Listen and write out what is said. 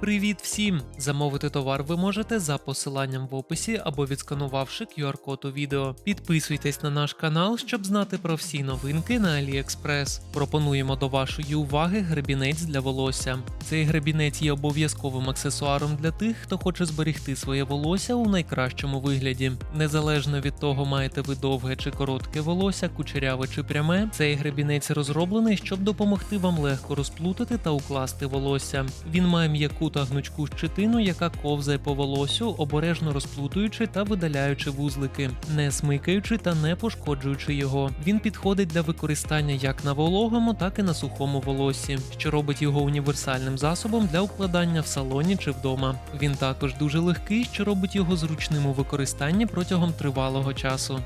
Привіт всім! Замовити товар ви можете за посиланням в описі або відсканувавши QR-код у відео. Підписуйтесь на наш канал, щоб знати про всі новинки на AliExpress. Пропонуємо до вашої уваги гребінець для волосся. Цей гребінець є обов'язковим аксесуаром для тих, хто хоче зберегти своє волосся у найкращому вигляді. Незалежно від того, маєте ви довге чи коротке волосся, кучеряве чи пряме, цей гребінець розроблений, щоб допомогти вам легко розплутати та укласти волосся. Він має м'яку та гнучку щетину, яка ковзає по волосю, обережно розплутуючи та видаляючи вузлики, не смикаючи та не пошкоджуючи його. Він підходить для використання як на вологому, так і на сухому волоссі, що робить його універсальним засобом для укладання в салоні чи вдома. Він також дуже легкий, що робить його зручним у використанні протягом тривалого часу.